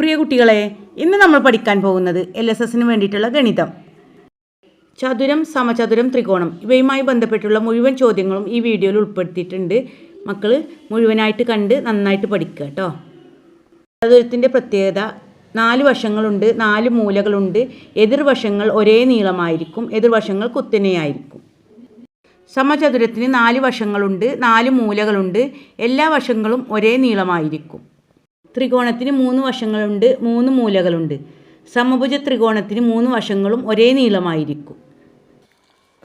പ്രിയ കുട്ടികളെ ഇന്ന് നമ്മൾ പഠിക്കാൻ പോകുന്നത് എൽ എസ് എസിന് വേണ്ടിയിട്ടുള്ള ഗണിതം. ചതുരം സമചതുരം ത്രികോണം ഇവയുമായി ബന്ധപ്പെട്ടുള്ള മുഴുവൻ ചോദ്യങ്ങളും ഈ വീഡിയോയിൽ ഉൾപ്പെടുത്തിയിട്ടുണ്ട്. മക്കൾ മുഴുവനായിട്ട് കണ്ട് നന്നായിട്ട് പഠിക്കുക കേട്ടോ. ചതുരത്തിന്റെ പ്രത്യേകത നാല് വശങ്ങളുണ്ട് നാല് മൂലകളുണ്ട്. എതിർവശങ്ങൾ ഒരേ നീളമായിരിക്കും എതിർവശങ്ങൾ കുത്തനെയായിരിക്കും. സമചതുരത്തിന് നാല് വശങ്ങളുണ്ട് നാല് മൂലകളുണ്ട്. എല്ലാ വശങ്ങളും ഒരേ നീളമായിരിക്കും. ത്രികോണത്തിന് മൂന്ന് വശങ്ങളുണ്ട് മൂന്ന് മൂലകളുണ്ട്. സമഭുജ ത്രികോണത്തിന് മൂന്ന് വശങ്ങളും ഒരേ നീളമായിരിക്കും.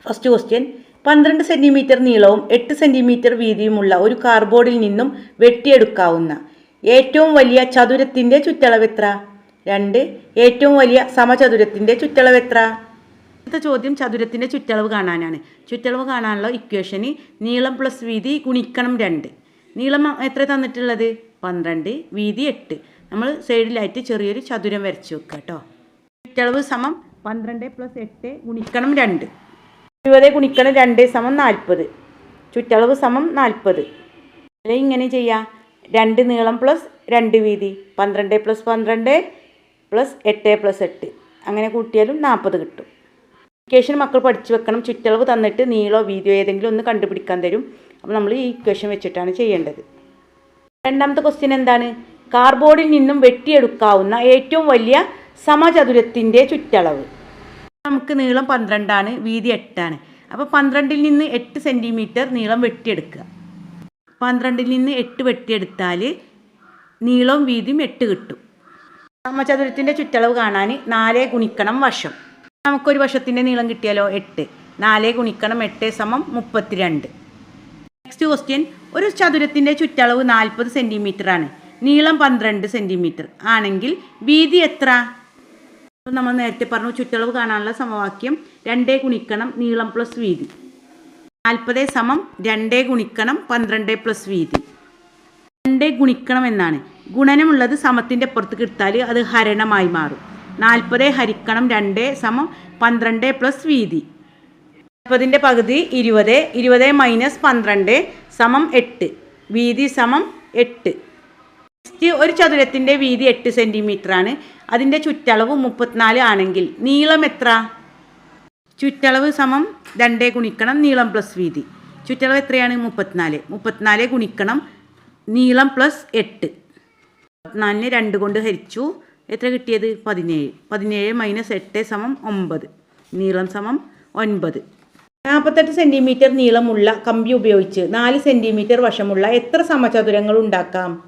ഫസ്റ്റ് ക്വസ്റ്റ്യൻ പന്ത്രണ്ട് സെന്റിമീറ്റർ നീളവും എട്ട് സെന്റിമീറ്റർ വീതിയുമുള്ള ഒരു കാർബോർഡിൽ നിന്നും വെട്ടിയെടുക്കാവുന്ന ഏറ്റവും വലിയ ചതുരത്തിന്റെ ചുറ്റളവ് എത്ര? രണ്ട് ഏറ്റവും വലിയ സമചതുരത്തിന്റെ ചുറ്റളവ് എത്ര? അടുത്ത ചോദ്യം ചതുരത്തിന്റെ ചുറ്റളവ് കാണാനാണ്. ചുറ്റളവ് കാണാനുള്ള ഇക്വേഷന് നീളം പ്ലസ് വീതി ഗുണിക്കണം രണ്ട്. നീളം എത്ര തന്നിട്ടുള്ളത്? പന്ത്രണ്ട് വീതി എട്ട്. നമ്മൾ സൈഡിലായിട്ട് ചെറിയൊരു ചതുരം വരച്ച് വെക്കുക കേട്ടോ. ചുറ്റളവ് സമം പന്ത്രണ്ട് പ്ലസ് എട്ട് ഗുണിക്കണം രണ്ട്. ഇരുപത് ഗുണിക്കണം രണ്ട് സമം നാൽപ്പത്. ചുറ്റളവ് സമം നാൽപ്പത്. അല്ലെങ്കിൽ ഇങ്ങനെ ചെയ്യാം. രണ്ട് നീളം പ്ലസ് രണ്ട് വീതി. പന്ത്രണ്ട് പ്ലസ് പന്ത്രണ്ട് പ്ലസ് എട്ട് പ്ലസ് എട്ട്. അങ്ങനെ കൂട്ടിയാലും നാൽപ്പത് കിട്ടും. ഇക്വേഷൻ മക്കൾ പഠിച്ചു വെക്കണം. ചുറ്റളവ് തന്നിട്ട് നീളോ വീതിയോ ഏതെങ്കിലും ഒന്ന് കണ്ടുപിടിക്കാൻ തരും. അപ്പോൾ നമ്മൾ ഈ ഇക്വേഷൻ വെച്ചിട്ടാണ് ചെയ്യേണ്ടത്. രണ്ടാമത്തെ ക്വസ്റ്റ്യൻ എന്താണ്? കാർബോർഡിൽ നിന്നും വെട്ടിയെടുക്കാവുന്ന ഏറ്റവും വലിയ സമചതുരത്തിന്റെ ചുറ്റളവ്. നമുക്ക് നീളം പന്ത്രണ്ടാണ് വീതി എട്ടാണ്. അപ്പോൾ പന്ത്രണ്ടിൽ നിന്ന് എട്ട് സെന്റിമീറ്റർ നീളം വെട്ടിയെടുക്കുക. പന്ത്രണ്ടിൽ നിന്ന് എട്ട് വെട്ടിയെടുത്താൽ നീളവും വീതിയും എട്ട് കിട്ടും. സമചതുരത്തിന്റെ ചുറ്റളവ് കാണാൻ നാല് ഗുണിക്കണം വശം. നമുക്കൊരു വശത്തിന്റെ നീളം കിട്ടിയാലോ? എട്ട്. നാല് ഗുണിക്കണം എട്ട് സമം മുപ്പത്തിരണ്ട്. നെക്സ്റ്റ് ക്വസ്റ്റ്യൻ ഒരു ചതുരത്തിന്റെ ചുറ്റളവ് നാൽപ്പത് സെന്റിമീറ്റർ ആണ്. നീളം പന്ത്രണ്ട് സെന്റിമീറ്റർ ആണെങ്കിൽ വീതി എത്ര? നമ്മൾ നേരത്തെ പറഞ്ഞു ചുറ്റളവ് കാണാനുള്ള സമവാക്യം രണ്ടേ ഗുണിക്കണം നീളം പ്ലസ് വീതി. നാൽപ്പത് സമം രണ്ടേ ഗുണിക്കണം പന്ത്രണ്ട് പ്ലസ് വീതി. രണ്ടേ ഗുണിക്കണം എന്നാണ്. ഗുണനമുള്ളത് സമത്തിന്റെ പുറത്ത് എടുത്താൽ അത് ഹരണമായി മാറും. നാൽപ്പത് ഹരിക്കണം രണ്ട് സമം പന്ത്രണ്ട് പ്ലസ് വീതി. നാൽപ്പതിന്റെ പകുതി ഇരുപത് ഇരുപത് മൈനസ് പന്ത്രണ്ട് സമം എട്ട് വീതി സമം എട്ട്. ഒരു ചതുരത്തിന്റെ വീതി എട്ട് സെന്റിമീറ്റർ ആണ് അതിന്റെ ചുറ്റളവ് മുപ്പത്തിനാല് ആണെങ്കിൽ നീളം എത്ര? ചുറ്റളവ് സമം രണ്ടേ ഗുണിക്കണം നീളം പ്ലസ് വീതി. ചുറ്റളവ് എത്രയാണ്? മുപ്പത്തിനാല്. മുപ്പത്തിനാല് ഗുണിക്കണം നീളം പ്ലസ് എട്ട്. മുപ്പത്തിനാലിന് രണ്ട് കൊണ്ട് ഹരിച്ചു. എത്ര കിട്ടിയത്? പതിനേഴ്. പതിനേഴ് മൈനസ് എട്ട് സമം ഒമ്പത്. നീളം സമം ഒൻപത്. നാൽപ്പത്തെട്ട് സെന്റിമീറ്റർ നീളമുള്ള കമ്പി ഉപയോഗിച്ച് നാല് സെന്റിമീറ്റർ വശമുള്ള എത്ര സമചതുരങ്ങൾ ഉണ്ടാക്കാം?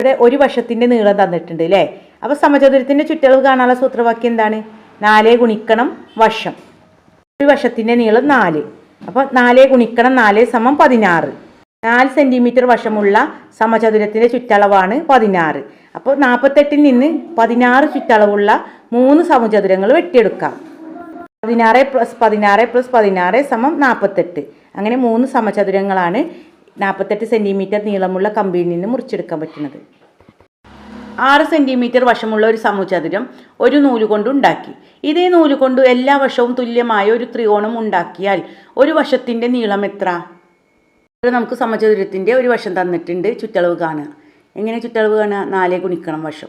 ഇവിടെ ഒരു വശത്തിന്റെ നീളം തന്നിട്ടുണ്ട് അല്ലേ അപ്പോൾ സമചതുരത്തിന്റെ ചുറ്റളവ് കാണാനുള്ള സൂത്രവാക്യം എന്താണ്? നാലേ ഗുണിക്കണം വശം. ഒരു വശത്തിന്റെ നീളം നാല്. അപ്പോൾ നാല് ഗുണിക്കണം നാല് സമം പതിനാറ്. നാല് സെന്റിമീറ്റർ വശമുള്ള സമചതുരത്തിന്റെ ചുറ്റളവാണ് പതിനാറ്. അപ്പോൾ നാൽപ്പത്തെട്ടിൽ നിന്ന് പതിനാറ് ചുറ്റളവുള്ള മൂന്ന് സമചതുരങ്ങൾ വെട്ടിയെടുക്കാം. പതിനാറ് പ്ലസ് പതിനാറ് പ്ലസ് പതിനാറ് സമം നാൽപ്പത്തെട്ട് അങ്ങനെ മൂന്ന് സമചതുരങ്ങളാണ് നാൽപ്പത്തെട്ട് സെന്റിമീറ്റർ നീളമുള്ള കമ്പിയിൽ നിന്ന് മുറിച്ചെടുക്കാൻ പറ്റുന്നത്. ആറ് സെന്റിമീറ്റർ വശമുള്ള ഒരു സമചതുരം ഒരു നൂൽ കൊണ്ട് ഉണ്ടാക്കി. ഇതേ നൂലുകൊണ്ട് എല്ലാ വശവും തുല്യമായ ഒരു ത്രികോണം ഉണ്ടാക്കിയാൽ ഒരു വശത്തിന്റെ നീളം എത്ര? നമുക്ക് സമചതുരത്തിന്റെ ഒരു വശം തന്നിട്ടുണ്ട് ചുറ്റളവ് കാണുക. എങ്ങനെ ചുറ്റളവ് കാണുക? നാലേ ഗുണിക്കണം വശം.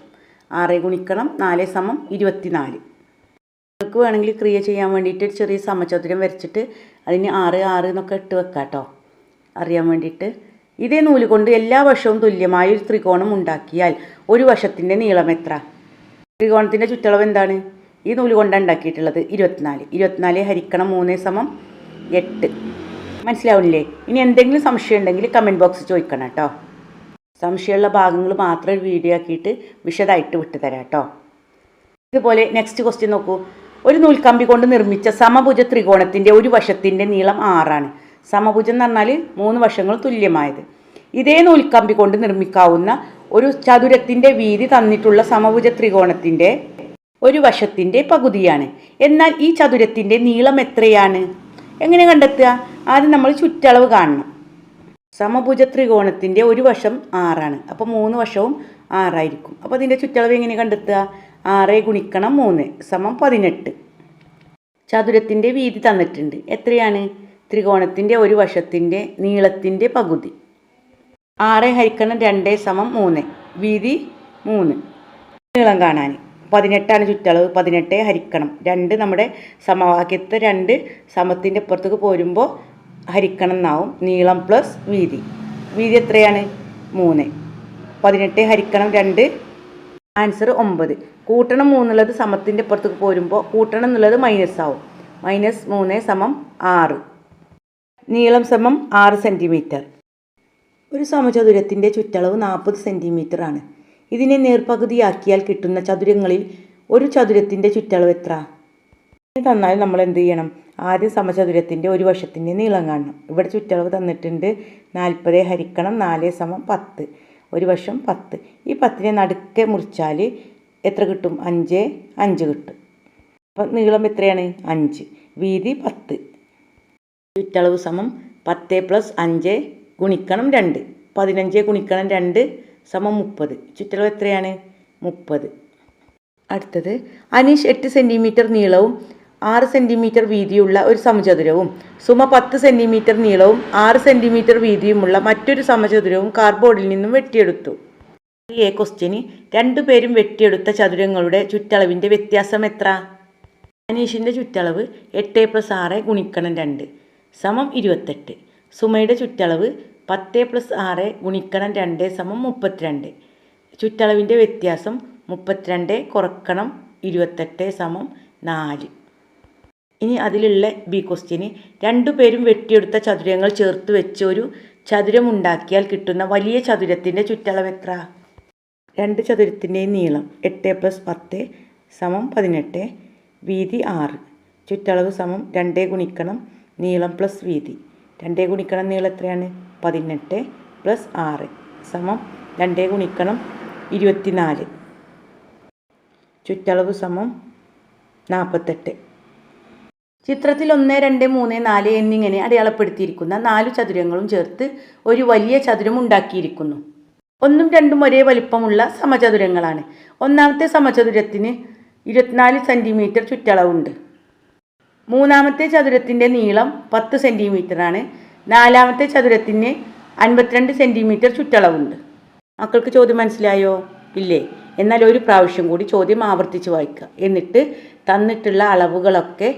ആറ് ഗുണിക്കണം നാല് സമം ഇരുപത്തിനാല്. നിങ്ങൾക്ക് വേണമെങ്കിൽ ക്രിയ ചെയ്യാൻ വേണ്ടിയിട്ട് ചെറിയ സമചതുരം വരച്ചിട്ട് അതിന് ആറ് ആറ് എന്നൊക്കെ ഇട്ട് വെക്കാം കേട്ടോ അറിയാൻ വേണ്ടിയിട്ട്. ഇതേ നൂൽ കൊണ്ട് എല്ലാ വശവും തുല്യമായ ഒരു ത്രികോണം ഉണ്ടാക്കിയാൽ ഒരു വശത്തിന്റെ നീളം എത്ര? ത്രികോണത്തിന്റെ ചുറ്റളവ് എന്താണ്? ഈ നൂൽ കൊണ്ടാണ് ഉണ്ടാക്കിയിട്ടുള്ളത് ഇരുപത്തിനാല്. ഇരുപത്തിനാല് ഹരിക്കണം മൂന്ന് സമം എട്ട്. മനസ്സിലാവില്ലേ ഇനി എന്തെങ്കിലും സംശയം ഉണ്ടെങ്കിൽ കമന്റ് ബോക്സ് ചോദിക്കണം കേട്ടോ. സംശയമുള്ള ഭാഗങ്ങൾ മാത്രം വീഡിയോ ആക്കിയിട്ട് വിശദമായിട്ട് വിട്ടുതരാം കേട്ടോ. ഇതുപോലെ നെക്സ്റ്റ് ക്വസ്റ്റ്യൻ നോക്കൂ. ഒരു നൂൽക്കമ്പി കൊണ്ട് നിർമ്മിച്ച സമഭുജ ത്രികോണത്തിന്റെ ഒരു വശത്തിന്റെ നീളം ആറാണ്. സമഭുജം എന്ന് പറഞ്ഞാൽ മൂന്ന് വശങ്ങൾ തുല്യമായത്. ഇതേ നൂൽക്കമ്പി കൊണ്ട് നിർമ്മിക്കാവുന്ന ഒരു ചതുരത്തിന്റെ വീതി തന്നിട്ടുള്ള സമഭുജ ത്രികോണത്തിന്റെ ഒരു വശത്തിന്റെ പകുതിയാണ്. എന്നാൽ ഈ ചതുരത്തിന്റെ നീളം എത്രയാണ്? എങ്ങനെ കണ്ടെത്തുക? ആദ്യം നമ്മൾ ചുറ്റളവ് കാണണം. സമഭുജ ത്രികോണത്തിന്റെ ഒരു വശം ആറാണ്. അപ്പോൾ മൂന്ന് വശവും ആറായിരിക്കും. അപ്പോൾ അതിന്റെ ചുറ്റളവ് എങ്ങനെ കണ്ടെത്തുക? ആറ് ഗുണിക്കണം മൂന്ന് സമം പതിനെട്ട്. ചതുരത്തിന്റെ വീതി തന്നിട്ടുണ്ട്. എത്രയാണ്? ത്രികോണത്തിന്റെ ഒരു വശത്തിന്റെ നീളത്തിന്റെ പകുതി. ആറ് ഹരിക്കണം രണ്ട് സമം മൂന്ന്. വീതി മൂന്ന്. നീളം കാണാൻ. പതിനെട്ടാണ് ചുറ്റളവ്. പതിനെട്ട് ഹരിക്കണം. രണ്ട് നമ്മുടെ സമവാക്യത്തെ രണ്ട് സമത്തിന്റെ അപ്പുറത്തേക്ക് പോരുമ്പോൾ ഹരിക്കണം എന്നാവും. നീളം പ്ലസ് വീതി. വീതി എത്രയാണ്? മൂന്ന്. പതിനെട്ട് ഹരിക്കണം രണ്ട് ആൻസർ ഒമ്പത്. കൂട്ടണം മൂന്നുള്ളത് സമത്തിന്റെ പുറത്തേക്ക് പോരുമ്പോൾ കൂട്ടണം എന്നുള്ളത് മൈനസ് ആവും. മൈനസ് മൂന്ന് സമം ആറ്. നീളം സമം ആറ് സെന്റിമീറ്റർ ഒരു സമചതുരത്തിന്റെ ചുറ്റളവ് നാൽപ്പത് സെന്റിമീറ്റർ ആണ്. ഇതിനെ നേർപകുതിയാക്കിയാൽ കിട്ടുന്ന ചതുരങ്ങളിൽ ഒരു ചതുരത്തിന്റെ ചുറ്റളവ് എത്ര? തന്നാൽ നമ്മൾ എന്ത് ചെയ്യണം? ആദ്യം സമചതുരത്തിന്റെ ഒരു വശത്തിന്റെ നീളം കാണണം. ഇവിടെ ചുറ്റളവ് തന്നിട്ടുണ്ട് നാൽപ്പത് ഹരിക്കണം നാല് സമം പത്ത്. ഒരു വശം പത്ത്. ഈ പത്തിനെ നടുക്കെ മുറിച്ചാൽ എത്ര കിട്ടും? അഞ്ച്. അഞ്ച് കിട്ടും. അപ്പം നീളം എത്രയാണ്? അഞ്ച്. വീതി പത്ത്. ചുറ്റളവ് സമം പത്ത് പ്ലസ് അഞ്ച് ഗുണിക്കണം രണ്ട്. പതിനഞ്ച് ഗുണിക്കണം രണ്ട് സമം മുപ്പത്. ചുറ്റളവ് എത്രയാണ്? മുപ്പത്. അടുത്തത്. അനീഷ് എട്ട് സെന്റിമീറ്റർ നീളവും ആറ് സെന്റിമീറ്റർ വീതിയുള്ള ഒരു സമചതുരവും സുമ പത്ത് സെന്റിമീറ്റർ നീളവും ആറ് സെന്റിമീറ്റർ വീതിയുമുള്ള മറ്റൊരു സമചതുരവും കാർഡ്ബോർഡിൽ നിന്നും വെട്ടിയെടുത്തു. എ ക്വസ്റ്റ്യന് രണ്ടുപേരും വെട്ടിയെടുത്ത ചതുരങ്ങളുടെ ചുറ്റളവിന്റെ വ്യത്യാസം എത്ര? അനീഷിന്റെ ചുറ്റളവ് എട്ട് പ്ലസ് ആറ് ഗുണിക്കണം രണ്ട് സമം ഇരുപത്തെട്ട്. സുമയുടെ ചുറ്റളവ് പത്ത് പ്ലസ് ആറ് ഗുണിക്കണം രണ്ട് സമം മുപ്പത്തിരണ്ട്. ചുറ്റളവിന്റെ വ്യത്യാസം മുപ്പത്തിരണ്ട് കുറക്കണം ഇരുപത്തെട്ട് സമം നാല്. ഇനി അതിലുള്ള ബി ക്വസ്റ്റ്യന് രണ്ടുപേരും വെട്ടിയെടുത്ത ചതുരങ്ങൾ ചേർത്ത് വെച്ച് ഒരു ചതുരമുണ്ടാക്കിയാൽ കിട്ടുന്ന വലിയ ചതുരത്തിന്റെ ചുറ്റളവ് എത്ര? രണ്ട് ചതുരത്തിന്റെയും നീളം എട്ട് പ്ലസ് പത്ത് സമം പതിനെട്ട് വീതി ആറ്. ചുറ്റളവ് സമം രണ്ടേ ഗുണിക്കണം നീളം പ്ലസ് വീതി. രണ്ടേ ഗുണിക്കണം നീളം എത്രയാണ്? പതിനെട്ട് പ്ലസ് ആറ് സമം രണ്ടേ ഗുണിക്കണം ഇരുപത്തിനാല്. ചുറ്റളവ് സമം നാൽപ്പത്തെട്ട്. ചിത്രത്തിൽ ഒന്ന് രണ്ട് മൂന്ന് നാല് എന്നിങ്ങനെ അടയാളപ്പെടുത്തിയിരിക്കുന്ന നാല് ചതുരങ്ങളും ചേർത്ത് ഒരു വലിയ ചതുരം ഉണ്ടാക്കിയിരിക്കുന്നു. ഒന്നും രണ്ടും ഒരേ വലിപ്പമുള്ള സമചതുരങ്ങളാണ്. ഒന്നാമത്തെ സമചതുരത്തിന് ഇരുപത്തിനാല് സെന്റിമീറ്റർ ചുറ്റളവുണ്ട്. മൂന്നാമത്തെ ചതുരത്തിന്റെ നീളം പത്ത് സെന്റിമീറ്ററാണ് നാലാമത്തെ ചതുരത്തിന് അൻപത്തിരണ്ട് സെന്റിമീറ്റർ ചുറ്റളവുണ്ട്. മക്കൾക്ക് ചോദ്യം മനസ്സിലായോ? ഇല്ലേ. എന്നാൽ ഒരു പ്രാവശ്യം കൂടി ചോദ്യം ആവർത്തിച്ച് വായിക്കുക. എന്നിട്ട് തന്നിട്ടുള്ള അളവുകളൊക്കെ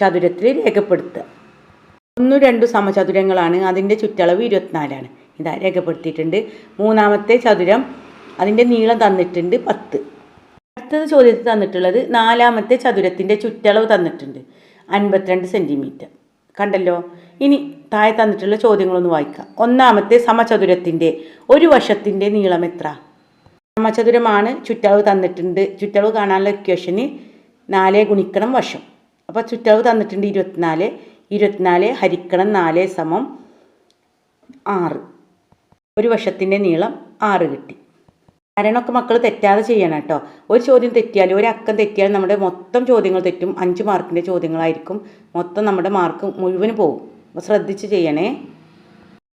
ചതുരത്തിൽ രേഖപ്പെടുത്തുക. ഒന്നും രണ്ടു സമചതുരങ്ങളാണ്. അതിന്റെ ചുറ്റളവ് ഇരുപത്തിനാലാണ്. ഇതാ രേഖപ്പെടുത്തിയിട്ടുണ്ട്. മൂന്നാമത്തെ ചതുരം അതിന്റെ നീളം തന്നിട്ടുണ്ട് പത്ത്. അടുത്തത് ചോദ്യത്തിൽ തന്നിട്ടുള്ളത് നാലാമത്തെ ചതുരത്തിന്റെ ചുറ്റളവ് തന്നിട്ടുണ്ട് അൻപത്തിരണ്ട് സെന്റിമീറ്റർ കണ്ടല്ലോ? ഇനി താഴെ തന്നിട്ടുള്ള ചോദ്യങ്ങളൊന്ന് വായിക്കാം. ഒന്നാമത്തെ സമചതുരത്തിന്റെ ഒരു വശത്തിന്റെ നീളം എത്ര? സമചതുരമാണ് ചുറ്റളവ് തന്നിട്ടുണ്ട്. ചുറ്റളവ് കാണാനുള്ള ഇക്വേഷന് നാലേ ഗുണിക്കണം വശം. അപ്പോൾ ചുറ്റളവ് തന്നിട്ടുണ്ട് ഇരുപത്തിനാല്. ഇരുപത്തിനാല് ഹരിക്കണം നാല് സമം ആറ്. ഒരു വശത്തിന്റെ നീളം ആറ് കിട്ടി. കാരണമൊക്കെ മക്കൾ തെറ്റാതെ ചെയ്യണം കേട്ടോ. ഒരു ചോദ്യം തെറ്റിയാൽ ഒരു അക്കം തെറ്റിയാൽ നമ്മുടെ മൊത്തം ചോദ്യങ്ങൾ തെറ്റും. അഞ്ച് മാർക്കിന്റെ ചോദ്യങ്ങളായിരിക്കും. മൊത്തം നമ്മുടെ മാർക്ക് മുഴുവൻ പോകും. അപ്പോൾ ശ്രദ്ധിച്ച് ചെയ്യണേ.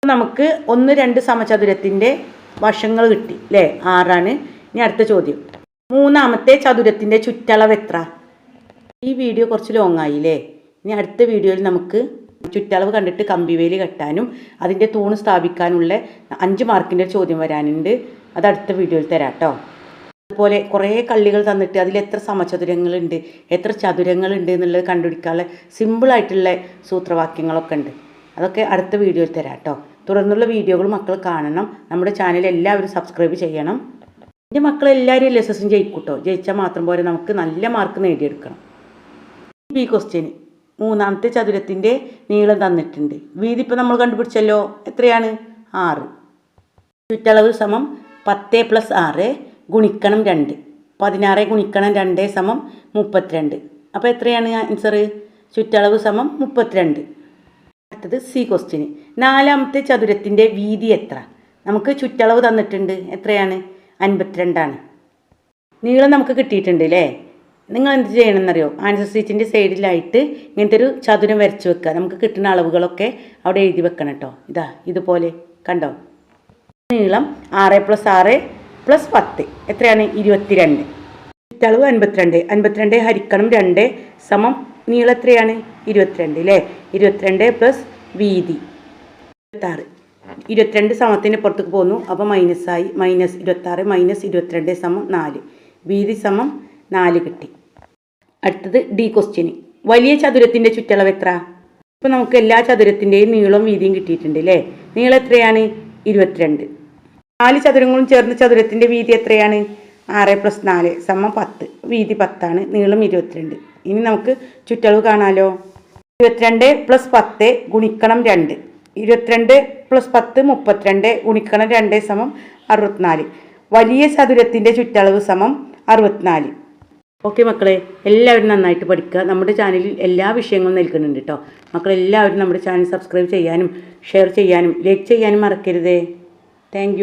നമുക്ക് ഒന്ന് രണ്ട് സമചതുരത്തിന്റെ വശങ്ങൾ കിട്ടി. അല്ലേ ആറാണ്. ഇനി അടുത്ത ചോദ്യം. മൂന്നാമത്തെ ചതുരത്തിന്റെ ചുറ്റളവ് എത്ര? ഈ വീഡിയോ കുറച്ച് ലോങ് ആയില്ലേ? ഇനി അടുത്ത വീഡിയോയിൽ നമുക്ക് ചുറ്റളവ് കണ്ടിട്ട് കമ്പിവേലി കെട്ടാനും അതിന്റെ തൂണ് സ്ഥാപിക്കാനുള്ള അഞ്ച് മാർക്കിന്റെ ചോദ്യം വരാനുണ്ട്. അത് അടുത്ത വീഡിയോയിൽ തരാം കേട്ടോ അതുപോലെ കുറേ കള്ളികൾ തന്നിട്ട് അതിൽ എത്ര സമചതുരങ്ങളുണ്ട് എത്ര ചതുരങ്ങളുണ്ട് എന്നുള്ളത് കണ്ടുപിടിക്കാനുള്ള സിമ്പിളായിട്ടുള്ള സൂത്രവാക്യങ്ങളൊക്കെ ഉണ്ട്. അതൊക്കെ അടുത്ത വീഡിയോയിൽ തരാം കേട്ടോ തുടർന്നുള്ള വീഡിയോകൾ മക്കൾ കാണണം. നമ്മുടെ ചാനൽ എല്ലാവരും സബ്സ്ക്രൈബ് ചെയ്യണം. എന്റെ മക്കളെല്ലാവരും എൽ എസ് എസും ജയിക്കൂട്ടോ. ജയിച്ചാൽ മാത്രം പോരെ നമുക്ക് നല്ല മാർക്ക് നേടിയെടുക്കണം. ബി ക്വസ്റ്റ്യൻ മൂന്നാമത്തെ ചതുരത്തിന്റെ നീളം തന്നിട്ടുണ്ട്. വീതി ഇപ്പോൾ നമ്മൾ കണ്ടുപിടിച്ചല്ലോ. എത്രയാണ്? ആറ്. ചുറ്റളവ് സമം പത്ത് പ്ലസ് ആറ് ഗുണിക്കണം രണ്ട്. പതിനാറ് ഗുണിക്കണം രണ്ട് സമം മുപ്പത്തിരണ്ട്. അപ്പോൾ എത്രയാണ് ആൻസർ ചുറ്റളവ് സമം മുപ്പത്തിരണ്ട്. അടുത്തത് സി ക്വസ്റ്റ്യന് നാലാമത്തെ ചതുരത്തിന്റെ വീതി എത്ര? നമുക്ക് ചുറ്റളവ് തന്നിട്ടുണ്ട്. എത്രയാണ്? അൻപത്തിരണ്ടാണ്. നീളം നമുക്ക് കിട്ടിയിട്ടുണ്ട് അല്ലേ നിങ്ങൾ എന്ത് ചെയ്യണമെന്നറിയോ ആൻസർ സീറ്റിന്റെ സൈഡിലായിട്ട് ഇങ്ങനത്തെ ഒരു ചതുരം വരച്ച് വെക്കുക. നമുക്ക് കിട്ടുന്ന അളവുകളൊക്കെ അവിടെ എഴുതി വെക്കണം കേട്ടോ. ഇതാ ഇതുപോലെ. കണ്ടോ? നീളം ആറ് പ്ലസ് ആറ് പ്ലസ് പത്ത്. എത്രയാണ്? ഇരുപത്തിരണ്ട്. ചുറ്റളവ് അൻപത്തിരണ്ട്. അൻപത്തിരണ്ട് ഹരിക്കണം രണ്ട് സമം നീളം എത്രയാണ്? ഇരുപത്തിരണ്ട് അല്ലേ ഇരുപത്തിരണ്ട് പ്ലസ് വീതി. ഇരുപത്താറ്. ഇരുപത്തിരണ്ട് സമത്തിന് പുറത്തേക്ക് പോന്നു അപ്പോൾ മൈനസായി മൈനസ് ഇരുപത്താറ് മൈനസ് ഇരുപത്തിരണ്ട് സമം നാല്. വീതി സമം നാല് കിട്ടി. അടുത്തത് ഡി ക്വസ്റ്റ്യന് വലിയ ചതുരത്തിന്റെ ചുറ്റളവ് എത്ര? ഇപ്പോൾ നമുക്ക് എല്ലാ ചതുരത്തിന്റെയും നീളം വീതിയും കിട്ടിയിട്ടുണ്ട് അല്ലേ നീളം എത്രയാണ്? ഇരുപത്തിരണ്ട്. നാല് ചതുരങ്ങളും ചേർന്ന ചതുരത്തിന്റെ വീതി എത്രയാണ്? ആറ് പ്ലസ് നാല് സമം പത്ത്. വീതി പത്താണ് നീളം ഇരുപത്തിരണ്ട്. ഇനി നമുക്ക് ചുറ്റളവ് കാണാലോ. ഇരുപത്തിരണ്ട് പ്ലസ് പത്ത് ഗുണിക്കണം രണ്ട്. ഇരുപത്തിരണ്ട് പ്ലസ് പത്ത് മുപ്പത്തിരണ്ട് ഗുണിക്കണം രണ്ട് സമം അറുപത്തിനാല്. വലിയ ചതുരത്തിന്റെ ചുറ്റളവ് സമം അറുപത്തിനാല്. ഓക്കെ മക്കളെ എല്ലാവരും നന്നായിട്ട് പഠിക്കുക. നമ്മുടെ ചാനലിൽ എല്ലാ വിഷയങ്ങളും നൽകുന്നുണ്ട് കേട്ടോ മക്കളെല്ലാവരും നമ്മുടെ ചാനൽ സബ്സ്ക്രൈബ് ചെയ്യാനും ഷെയർ ചെയ്യാനും ലൈക്ക് ചെയ്യാനും മറക്കരുതേ. താങ്ക്